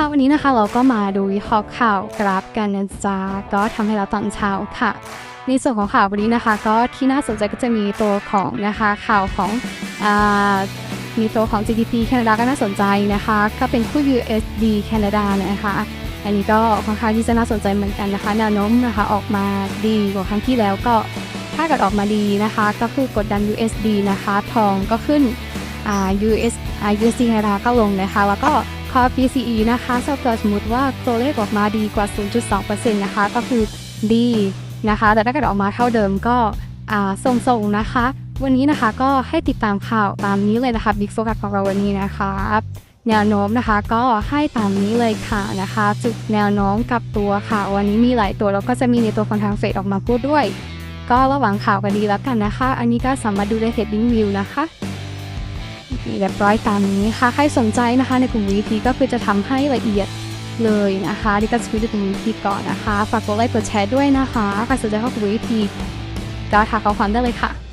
ค่ะวันนี้นะคะเราก็มาดูวิเคราะห์ข่าวกราฟกันนะจ๊ะก็ทำให้เราตอนเช้าค่ะ ในส่วนของข่าววันนี้นะคะ ก็ที่น่าสนใจก็จะมีตัวของนะคะข่าวของอ่ามีตัวของ GDP แคนาดาก็น่าสนใจนะคะ ก็เป็นคู่ USD แคนาดานะคะ อันนี้ก็ค่อนข้างที่จะน่าสนใจเหมือนกันนะคะ แนวโน้มนะคะออกมาดีกว่าครั้งที่แล้วก็ถ้าเกิดออกมาดีนะคะ ก็คือกดดัน USD นะคะ ทองก็ขึ้นอ่า US อ่า USD แคนาดาก็ลงนะคะ แล้วก็ คอ PCE นะคะถ้าเกิดสมมติว่าตัวเลขออกมาดีกว่า 0.2%นะคะ ก็คือดีนะคะ แต่ถ้าเกิดออกมาเท่าเดิมก็อ่าทรงๆนะคะ วันนี้นะคะก็ให้ติดตามข่าวตามนี้เลยนะคะ Big Focus ของเราวันนี้นะคะแนวโน้มนะคะก็ให้ตามนี้เลยค่ะนะคะจุดแนวโน้มกับตัวค่ะ วันนี้มีหลายตัวแล้วก็จะมีในตัวของทางเฟดออกมาพูดด้วย ก็ระหว่างข่าวกันดีแล้วกันนะคะ อันนี้ก็สามารถดูได้ heading view นะคะ เรียบร้อยตามนี้ค่ะ ใครสนใจนะคะ ในกลุ่มวิธีก็คือจะทำให้ละเอียดเลยนะคะดิฉันสกิลในกลุ่ม VP ก่อนนะคะ ฝากกดไลค์กดแชร์ด้วยนะคะใครสนใจเข้ากลุ่ม VP ก็ทักข้อความได้เลยค่ะ